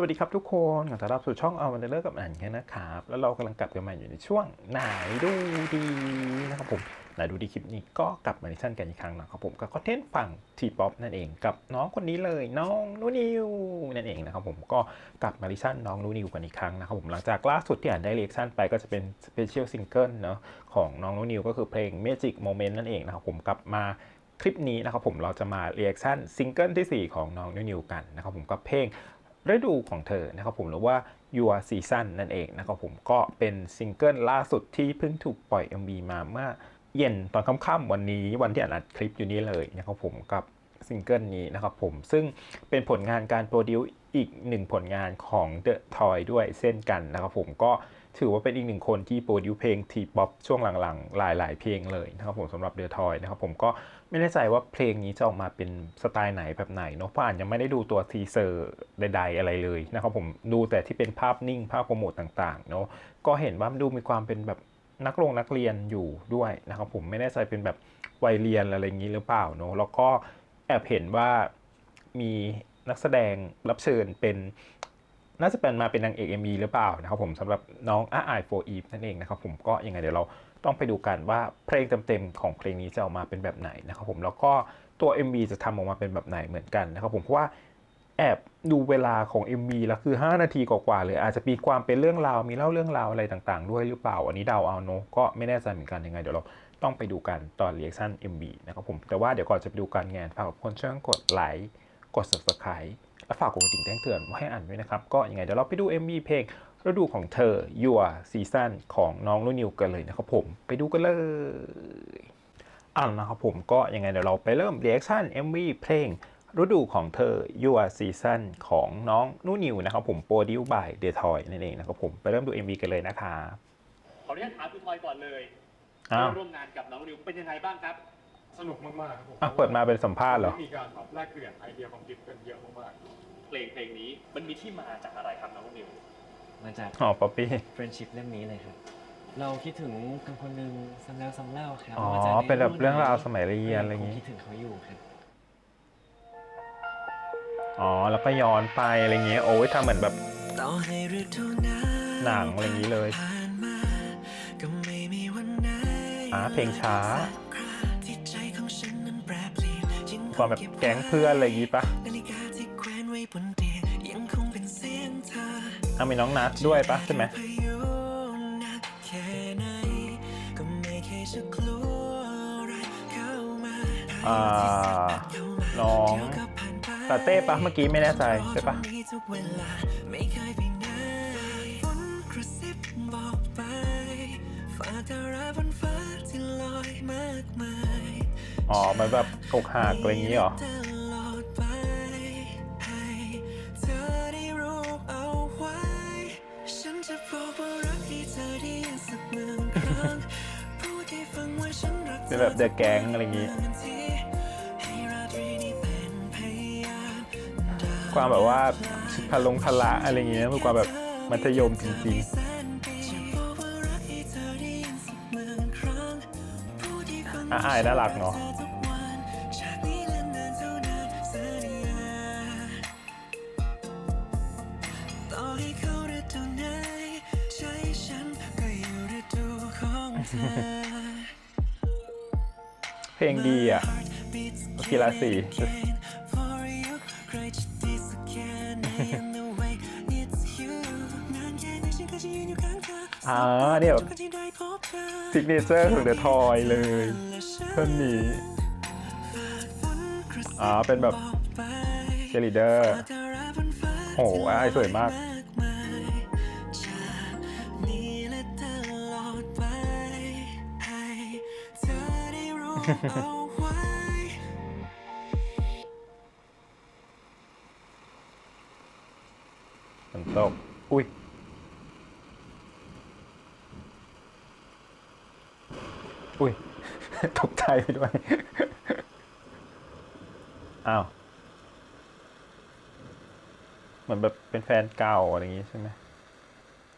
วัสดีครับทุกคนขอต้อนรับสู่ช่องเอาวันเดอร์กับอันกันนะครับ แล้วเรากำลังกลับกันมาอยู่ในช่วงไหนดูดีนะครับผมไหนดูดีคลิปนี้ก็กลับมาในชั้นกันอีกครั้งนะครับผมกับคอนเทนต์ฝั่งทีป๊อปนั่นเองกับน้องคนนี้เลยน้องนูนิวนั่นเองนะครับผมก็กลับมาดิชั่นน้องนูนิวกันอีกครั้งนะครับผมหลังจากล่าสุดที่อ่านได้เรียกชั่นไปก็จะเป็นสเปเชียลซิงเกิลเนาะของน้องนูนิวก็คือเพลง Magic Moment นั่นเองนะครับผมกลับมาคลิปนี้นะครับผมเราจะมาเรียกชั่นซิงเกิลที่ 4 ของน้องนิวนิวกันนะครับผมกับเพลง ฤดูของเธอนะครับผมหรือว่า Your Season นั่นเองนะครับผมก็เป็นซิงเกิลล่าสุดที่เพิ่งถูกปล่อย MV มาเมื่อเย็นตอนค่ำๆวันนี้วันที่อัดคลิปอยู่นี้เลยนะครับผมกับซิงเกิลนี้นะครับผมซึ่งเป็นผลงานการโปรดิวอีกหนึ่งผลงานของ The Toy ด้วยเช่นกันนะครับผมก็ ถือว่าเป็นอีกหนึ่งคนที่โปรดิวเพลงทีป๊อปช่วงหลังๆ หลาย ๆ เพลงเลยนะครับผมสำหรับ The Toy นะครับผมก็ไม่แน่ใจว่าเพลงนี้จะออกมาเป็นสไตล์ไหนแบบไหนเนาะเพราะอ่านยังไม่ได้ดูตัวทีเซอร์ใด ๆ อะไรเลยนะครับผมดูแต่ที่เป็นภาพนิ่งภาพโปรโมทต่างๆเนาะก็เห็นว่ามันดูมีความเป็นแบบนักลงนักเรียนอยู่ด้วยนะครับผมไม่แน่ใจเป็นแบบวัยเรียนอะไรอย่างนี้หรือเปล่าเนาะแล้วก็แอบเห็นว่ามีนักแสดงรับเชิญเป็น น่าจะเป็นมาเป็นนางเอก MV หรือเปล่านะครับผมสำหรับน้องอาไอโฟอีฟนั่นเองนะครับผมก็ยังไงเดี๋ยวเราต้องไปดูกันว่าเพลงเต็มๆของเพลงนี้จะออกมาเป็นแบบไหนนะครับผมแล้วก็ตัว MV จะทำออกมาเป็นแบบไหนเหมือนกันนะครับผมเพราะว่าแอบดูเวลาของ MV แล้วคือ 5 นาทีกว่าๆเลยอาจจะมีความเป็นเรื่องราวมีเล่าเรื่องราวอะไรต่างๆ ด้วยหรือเปล่า อันนี้เดาเอาเนอะก็ไม่แน่ใจเหมือนกันยังไงเดี๋ยวเราต้องไปดูกันตอนเรียกชั่น MV นะครับผมแต่ว่าเดี๋ยวก่อนจะไปดูกันงานฝากกคนช่วยกดไลค์ กด subscribe และฝากกดกระดิ่งแจ้งเตือนให้อ่านด้วยนะครับ ก็ยังไงเดี๋ยวเราไปดู MV เพลงฤดูของเธอ Your Season ของน้องนุ่นนิวกันเลยนะครับผมไปดูกันเลยอ่านะครับผมก็ยังไงเดี๋ยวเราไปเริ่ม reaction MV เพลงฤดูของเธอ Your Season ของน้องนุ่นนิวนะครับผมโปรดิวบายเดทอยนั่นเองนะครับผมไปเริ่มดู MV กันเลยนะคะขออนุญาตถามคุณทอยก่อนเลยอ้าวได้ร่วมงานกับน้องนิวเป็นยังไงบ้างครับ สนุกมากๆครับผมอะเปิดมาเป็นสัมภาษณ์เหรอ มีการแบบแลกเปลี่ยนไอเดียความคิดกันเยอะมากเพลงเพลงนี้มันมีที่มาจากอะไรครับน้องนิวมาจาก อ๋อ ป๊อปปี้เฟรนชิพเล่มนี้เลยครับ เราคิดถึงคนคนหนึ่งซ้ำแล้วซ้ำเล่าครับอ๋อ ว่าจะได้เป็นแบบไหเรื่องราวสมัยเรียนอะไรอย่างงี้งี้ คิดถึงเขาอยู่ครับ อ๋อ แล้วก็ย้อนไปอะไรอย่างเงี้ย โอ้ยทำเหมือนแบบต่อให้ฤดูหนาวหนังอะไรอย่างนี้เลย ผ่านมาก็ไม่มีวันไหนอ่าเพลงช้า ยังคความงแบบเก็บแก๊งเพื่อนอะไรอย่างงี้ปะนาฬิกาที่แขวนไว้บนเตียงยังคงเป็นเสียงเธออะมีน้องนัดด้วยปะใช่ไหมพายุหนักแค่ไหนก็ไม่เคยจะกลัวอะไรเข้ามาอ่าเข้ามาน้องเดี๋ยวก็ผ่านไปตาเต้ปะเมื่อกี้ไม่แน่ใจใช่ปะมีทุกเวลาไม่เคยไปไหนฝนกระซิบบอกไปฝากดาราบนฟ้าที่ลอยมากมาย อ๋อ มันแบบอกหักอะไรอย่างนี้เหรอเป็นแบบเดอะแก๊งอะไรอย่างนี้ ความแบบว่าพลงพละอะไรอย่างเงี้ยมันความแบบมัธยมจริงๆอ่าน่ารักเนาะ เธอๆเพลงดีอะกีฬาสีอ่าเนี่ยแบบซิกเนเจอร์ของเดอะทอยเลยท่านนี้อ๋อเป็นแบบเชลิเดอร์โหอายสวยมาก ฝนตก อุ้ย อุ้ย ตกใจไปด้วย อ้าว เหมือนแบบเป็นแฟนเก่าอะไรอย่างงี้ใช่ไหม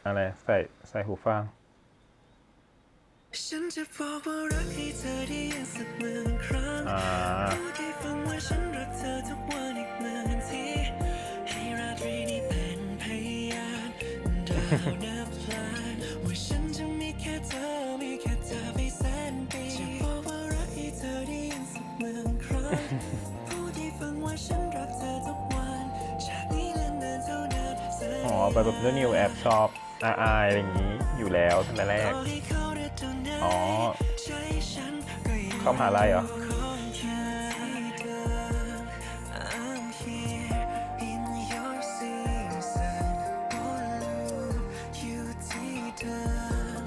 อะไร ใส่ ใส่หูฟัง ฉันจะบอกว่ารักให้เธอได้ยินสักหมื่นครั้งอ่า พูดให้ฟังว่าฉันรักเธอทุกวันอีกหมื่นทีให้ราตรีนี้เป็นพนับล้านว่าฉันจะมีแค่เธอมีแค่เธอไปแสนปีจะบอกว่ารักให้เธอได้ยินสักหมื่นครั้งพูดให้ฟังว่าฉันรักเธอทุกวันจากนี้และนานเท่านานสัญญาอ๋อไปแบบนิวแอบชอบ อาอายอะไรอย่างนี้อยู่แล้วตั้งแต่แรกต่อให้เขาได้เท่าไหนอ๋อใจฉันก็ยังเข้ามหาลัยเหรอของเธอที่เดิม I'm here in your season all loop อยู่ที่เดิม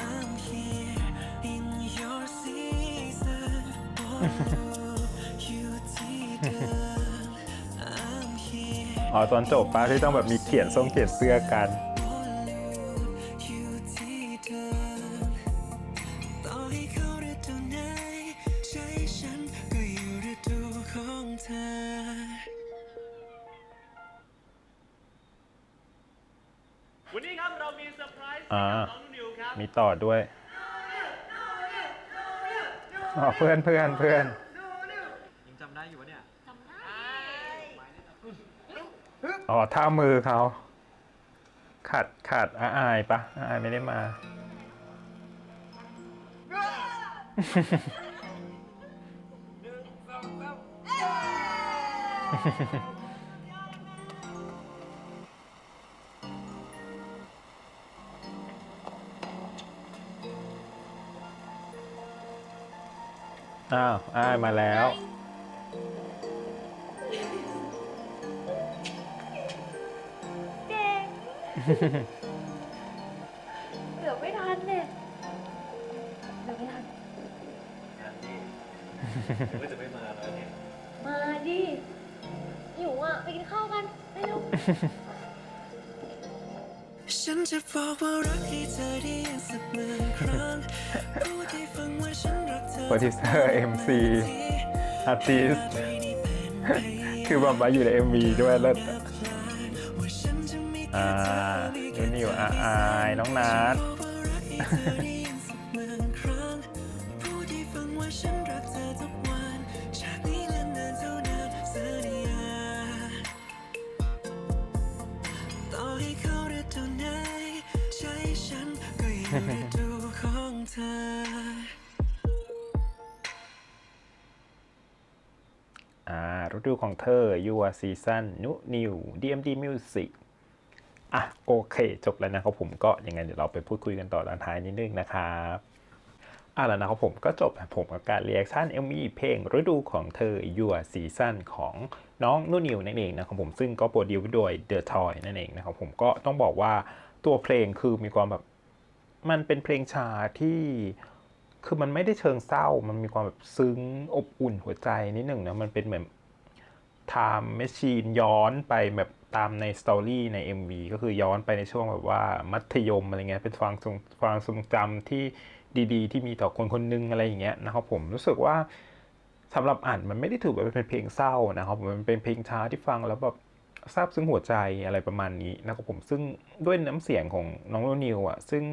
I'm here in your season all loop อยู่ที่เดิม I'm here อ๋อ ตอนจบป้าที่ต้องแบบมีเขียนทรงเขียนเสื้อกัน มีต่อด้วยอ๋อเพื่อนเพื่อนเพื่อนยังจำได้อยู่วะเนี่ยอ๋อท่ามือเขาขัดขัดอาอายปะอาอายไม่ได้มา อ้าวอายมาแล้วเก่งเดี๋ยวไม่ทันเนี่ยเดี๋ยวไม่ทันก็จะไม่มาแล้วเนี่ยมาดิหิวอะ ไปกินข้าวกันเร็วฉันจะบอกว่ารักให้เธอได้ยินสักหมื่นครั้งพูดให้ฟังว่าฉันรักเธอ โปรดิวเซอร์ MC อาร์ติสคือแบบมาอยู่ใน MV ด้วยเลิศอ่าฉันจะมีอ่าแค่เธอมีนิวอาอายน้องนัทเธอ ได้ยินสักหมื่นครั้งพูดให้ฟังว่าฉันรักเธอทุกวันจากนี้และนานเท่านานสัญญาต่อให้เขาฤดูของเธอ Your Season นุนิว DMD Music อะโอเค จบแล้วนะครับผมก็ยังไงเดี๋ยวเราไปพูดคุยกันต่อตอนท้ายนิดนึงนะครับอะแล้วนะครับผมก็จบผมกับการรีแอคชั่น MV เพลงฤดูของเธอ Your Season ของน้องนุ่นิวนั่นเองนะครับผมซึ่งก็โปรดิวโดย The Toy นั่นเองนะครับผมก็ต้องบอกว่าตัวเพลงคือมีความแบบมันเป็นเพลงชาที่ คือมันไม่ได้เชิงเศร้า มันมีความแบบซึ้งอบอุ่นหัวใจนิดหนึ่งนะ มันเป็นเหมือน time machine ย้อนไปแบบตามในสตอรี่ใน MV ก็คือย้อนไปในช่วงแบบว่ามัธยมอะไรเงี้ย เป็นความทรงความทรงจำที่ดีๆ ที่มีต่อคนคนหนึงอะไรอย่างเงี้ยนะครับผมรู้สึกว่าสำหรับอ่านมันไม่ได้ถือว่าเป็นเพลงเศร้านะครับมันเป็นเพลงช้าที่ฟังแล้วแบบซาบซึ้งหัวใจอะไรประมาณนี้นะครับผมซึ่งด้วยน้ำเสียงของน้องโนนิวอะซึ่ง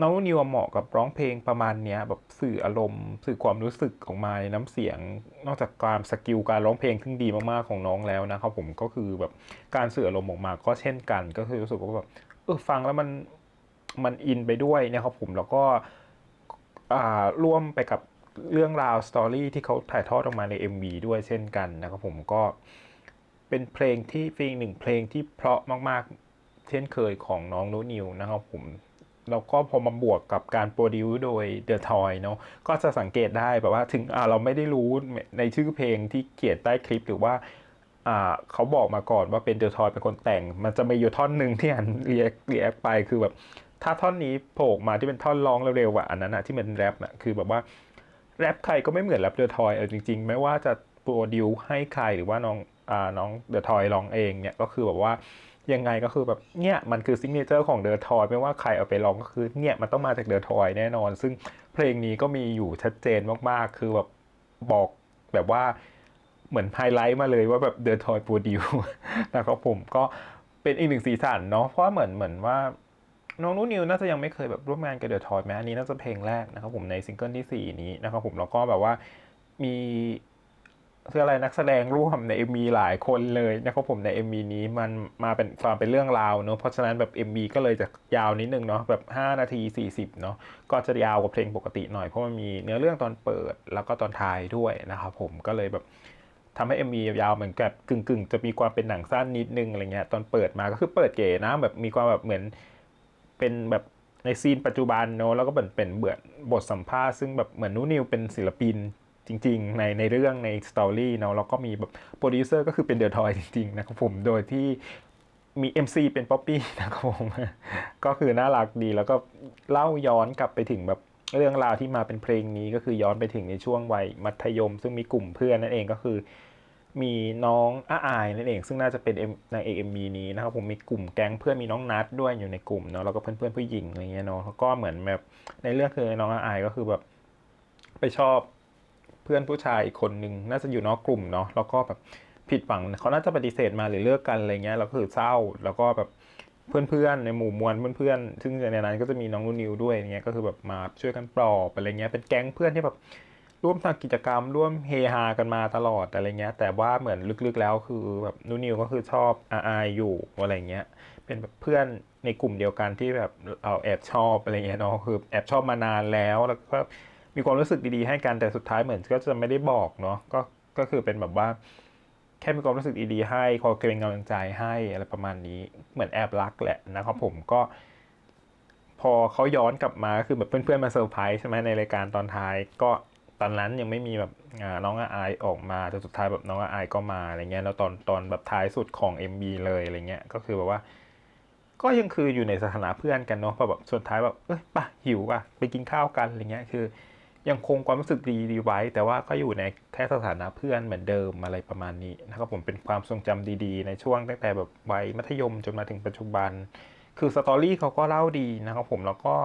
น้องนิวเหมาะกับร้องเพลงประมาณเนี้ยแบบสื่ออารมณ์สื่อความรู้สึกออกมาในน้ำเสียง นอกจากการสกิลการร้องเพลงที่ดีมากๆของน้องแล้วนะครับผมก็คือแบบการสื่ออารมณ์ออกมาก็เช่นกัน ก็คือรู้สึกว่าแบบเออฟังแล้วมันมันอินไปด้วยนะครับผมแล้วก็อ่าร่วมไปกับเรื่องราวสตอรี่ที่เขาถ่ายทอดออกมาใน MV ด้วยเช่นกันนะครับผมก็เป็นเพลงที่เพลงหนึ่งเพลงที่เพราะมากๆ เช่นเคยของน้องโนนิวนะครับผม แล้วก็พอมาบวกกับการโปรดิวโดย The Toy เนาะก็จะสังเกตได้แบบว่าถึงเราไม่ได้รู้ในชื่อเพลงที่เขียนใต้คลิปหรือว่าเขาบอกมาก่อนว่าเป็น The Toy เป็นคนแต่ง มันจะมีอยู่ท่อนหนึ่งที่อันเรียกเรียกไปคือแบบ ถ้าท่อนนี้โผล่มาที่เป็นท่อนร้องเร็วๆอะอันนั้นอะที่มันแรปน่ะคือแบบว่าแรปใครก็ไม่เหมือนแรป The Toy เออจริงๆ ไม่ว่าจะโปรดิวให้ใครหรือว่าน้องอ่าน้อง The Toy ร้องเองเนี่ยก็คือแบบว่า ยังไงก็คือแบบเนี่ยมันคือซิกเนเจอร์ของเดอ t ทอยไม่ว่าใครเอาไปร้องก็คือเนี่ยมันต้องมาจากเดอ t ทอยแน่นอน ซึ่งเพลงนี้ก็มีอยู่ชัดเจนมากๆ คือแบบบอกแบบว่าเหมือนไฮไลท์มาเลยว่าแบบเดอ t ทอยโปรดิวนะครับผมก็เป็นอีกหนึ่งสีสันเนาะเพราะเหมือนเหมือนว่าน้องนุ่นนิวน่าจะยังไม่เคยแบบร่วมงานกับเดอะทอยแม้อันนี้น่าจะเพลงแรกนะครับผมในซิงเกิลที่ 4 นี้นะครับผมแล้วก็แบบว่ามี คืออะไรนักแสดงร่วมใน MV หลายคนเลยนะครับผมใน MV นี้มันมาเป็นความเป็นเรื่องราวเนอะเพราะฉะนั้นแบบ MV ก็เลยจะยาวนิดนึงเนาะแบบ5นาที40เนาะก็จะยาวกว่าเพลงปกติหน่อยเพราะมันมีเนื้อเรื่องตอนเปิดแล้วก็ตอนท้ายด้วยนะครับผมก็เลยแบบทำให้ MV ยาวเหมือนกับกึ่งกึ่งๆจะมีความเป็นหนังสั้นนิดนึงอะไรเงี้ยตอนเปิดมาก็คือเปิดเก๋นะแบบมีความแบบเหมือนเป็นแบบในซีนปัจจุบันเนอะแล้วก็เหมือนเป็นเบือนบทสัมภาษณ์ซึ่งแบบเหมือนนูนิวเป็นศิลปิน จริง ๆ ในในเรื่องในสตอรี่เนาะแล้วก็มีแบบโปรดิวเซอร์ก็คือเป็นเดอะทอยจริง ๆ นะครับผมโดยที่มี MC เป็นป๊อปปี้นะครับผมก็คือน่ารักดีแล้วก็เล่าย้อนกลับไปถึงแบบเรื่องราวที่มาเป็นเพลงนี้ก็คือย้อนไปถึงในช่วงวัยมัธยม ซึ่งมีกลุ่มเพื่อนนั่นเองก็คือ มีน้องอาอายนั่นเอง ซึ่งน่าจะเป็น M ในเอ็มบีนี้นะครับผมมีกลุ่มแก๊งเพื่อนมีน้องนัดด้วยอยู่ในกลุ่มเนาะแล้วก็เพื่อนเพื่อนผู้หญิงอะไรเงี้ยเนาะแล้วก็เหมือนแบบในเรื่องคือน้องอาอายก็คือแบบไปชอบ เพื่อนผู้ชายอีกคนนึงน่าจะอยู่นอกกลุ่มเนาะแล้วก็แบบผิดหวังเขาน่าจะปฏิเสธมาหรือเลิกกันอะไรเงี้ยแล้วก็คือเศร้า แล้วก็แบบเพื่อนๆในหมู่มวลเพื่อนๆซึ่งในนั้นก็จะมีน้องนุ่นิวด้วยเงี้ยก็คือแบบมาช่วยกันปลอบอะไรเงี้ยเป็นแก๊งเพื่อนที่แบบร่วมทำกิจกรรม ร่วมเฮฮากันมาตลอดอะไรเงี้ย แต่ว่าเหมือนลึกๆแล้วคือแบบนุ่นิวก็คือชอบอาอายอยู่อะไรเงี้ยเป็นแบบเพื่อนในกลุ่มเดียวกันที่แบบเราแอบชอบอะไรเงี้ยเนาะคือแอบชอบมานานแล้วแล้วก็ มีความรู้สึกดีๆให้กันแต่สุดท้ายเหมือนก็จะไม่ได้บอกเนาะก็ก็คือเป็นแบบว่า แค่มีความรู้สึกดีๆให้คอยเป็นกำลังใจให้อะไรประมาณนี้เหมือนแอบรักแหละนะครับผมก็ พอเขาย้อนกลับมาคือแบบเพื่อนๆมาเซอร์ไพรส์ใช่ไหมในรายการตอนท้าย ก็ตอนนั้นยังไม่มีแบบน้องอาอายออกมาแต่สุดท้ายแบบน้องอาอายก็มาอะไรเงี้ยแล้วตอนตอนแบบท้ายสุดของ MB เลยอะไรเงี้ยก็คือแบบว่าก็ยังคืออยู่ในสถานะเพื่อนกันเนาะพอแบบสุดท้ายแบบเอ้ยป่ะหิวป่ะไปกินข้าวกันอะไรเงี้ยคือ ยังคงความรู้สึกดีดีไว้ แต่ว่าก็อยู่ในแค่สถานะเพื่อนเหมือนเดิมอะไรประมาณนี้นะครับผมเป็นความทรงจำดีๆ ในช่วงตั้งแต่แบบวัยมัธยมจนมาถึงปัจจุบัน คือสตอรี่เขาก็เล่าดีนะครับผมแล้วก็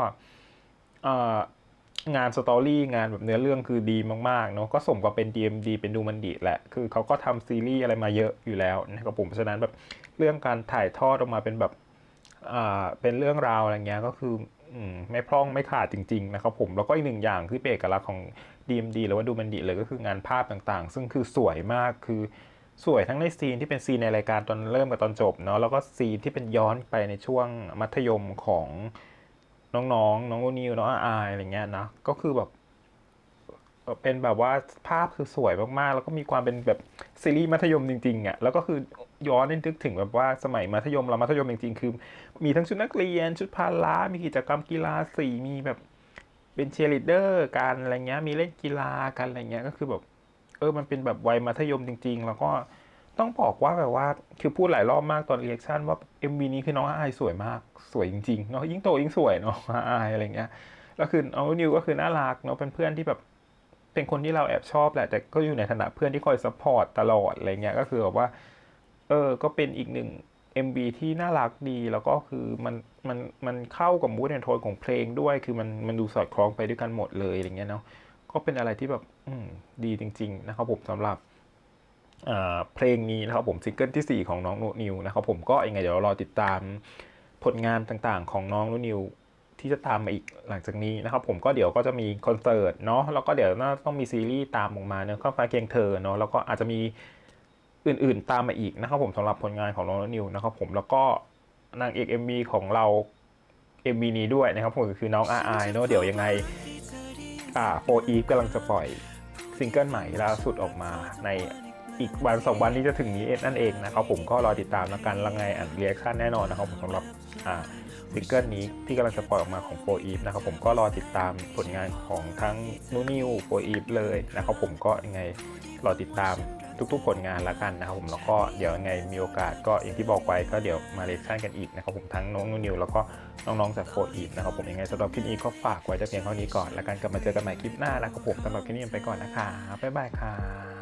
งานสตอรี่งานแบบเนื้อเรื่องคือดีมากๆเนาะก็สมกับเป็น DMD เป็นดูมันดีแหละ คือเขาก็ทำซีรีส์อะไรมาเยอะอยู่แล้วนะครับผมฉะนั้นแบบเรื่องการถ่ายทอดออกมาเป็นแบบเป็นเรื่องราวอะไรเงี้ยก็คือ ไม่พร่องไม่ขาดจริงๆนะครับผมแล้วก็อีกหนึ่งอย่างที่เป็นเอกลักษณ์ของ DMD หรือว่าดูมันดีเลยก็คืองานภาพต่างๆ ซึ่งคือสวยมากคือสวยทั้งในซีนที่เป็นซีนในรายการตอนเริ่มกับตอนจบเนาะแล้วก็ซีนที่เป็นย้อนไปในช่วงมัธยมของน้องๆ น้องโอนิวน้องอาอายอะไรเงี้ยนะก็คือแบบ เป็นแบบว่าภาพคือสวยมากๆ แล้วก็มีความเป็นแบบซีรีส์มัธยมจริงๆอะ แล้วก็คือย้อนนึกถึงแบบว่าสมัยมัธยมเรามัธยมจริงๆ คือ มีทั้งชุดนักเรียน ชุดพละมีกิจกรรมกีฬาสีมีแบบเป็นเชียร์ลีดเดอร์กันอะไรเงี้ย มีเล่นกีฬากันอะไรเงี้ย ก็คือแบบเออ มันเป็นแบบวัยมัธยมจริง ๆ แล้วก็ต้องบอกว่าแบบว่าคือพูดหลายรอบมากตอนเรียกชั่นว่า MV นี้คือน้องอายสวยมากสวยจริงๆเนาะยิ่งโตยิ่งสวยเนาะอายอะไรเงี้ยแล้วคือน้องนิวก็คือน่ารักเนาะเป็นเพื่อนที่แบบ เป็นคนที่เราแอบชอบแหละ แต่ก็อยู่ในฐานะเพื่อนที่คอยซัพพอร์ตตลอดอะไรเงี้ยก็คือแบบว่า เออ ก็เป็นอีกหนึ่ง MV ที่น่ารักดีแล้วก็คือมันมันมันเข้ากับมูดแอนโทนของเพลงด้วย คือมันมันดูสอดคล้องไปด้วยกันหมดเลยอะไรเงี้ยเนาะก็เป็นอะไรที่แบบอืมดีจริง ๆ นะครับผมสำหรับเพลงนี้นะครับผมซิงเกิลที่ 4 ของน้องโนนิวนะครับผมก็ยังไงเดี๋ยวรอติดตามผลงานต่างๆ ของน้องโนนิว ที่จะตามมาอีกหลังจากนี้นะครับผมก็เดี๋ยวก็จะมีคอนเสิร์ตเนาะแล้วก็เดี๋ยวน่าต้องมีซีรีส์ตามออกมาเนื้อข้าวฟ้าเคียงเธอเนาะแล้วก็อาจจะมีอื่นๆตามมาอีกนะครับผมสำหรับผลงานของน้องนิวนะครับผมแล้วก็นางเอก MV ของเรา MV นี้ด้วยนะครับผมคือน้องอาอายเนาะเดี๋ยวยังไงอ่าโฟอีฟกำลังจะปล่อยซิงเกิลใหม่ล่าสุดออกมาในอีกวันสองวันนี้จะถึงนี้นั่นเองนะครับผมก็รอติดตามแล้วกันล้วไงอ่านเรียกชั่นแน่นอนนะครับผมสำหรับ ซิงเกิลนี้ที่กำลังจะปล่อยออกมาของโฟอีฟนะครับผมก็รอติดตามผลงานของทั้งนูนิวโฟอีฟเลยนะครับผมก็ยังไงรอติดตามทุกๆผลงานละกันนะครับผมแล้วก็เดี๋ยวยังไงมีโอกาสก็อย่างที่บอกไว้ก็เดี๋ยวมาเลคชั่นกันอีกนะครับผมทั้งน้องนูนิวแล้วก็น้องๆจากโฟอีฟนะครับผมยังไงสำหรับคลิปนี้ก็ฝากไว้แต่เพียงเท่านี้ก่อนแล้วกันกลับมาเจอกันใหม่คลิปหน้านะครับผมสำหรับคลิปนี้ไปก่อนนะคะบ๊ายบายค่ะ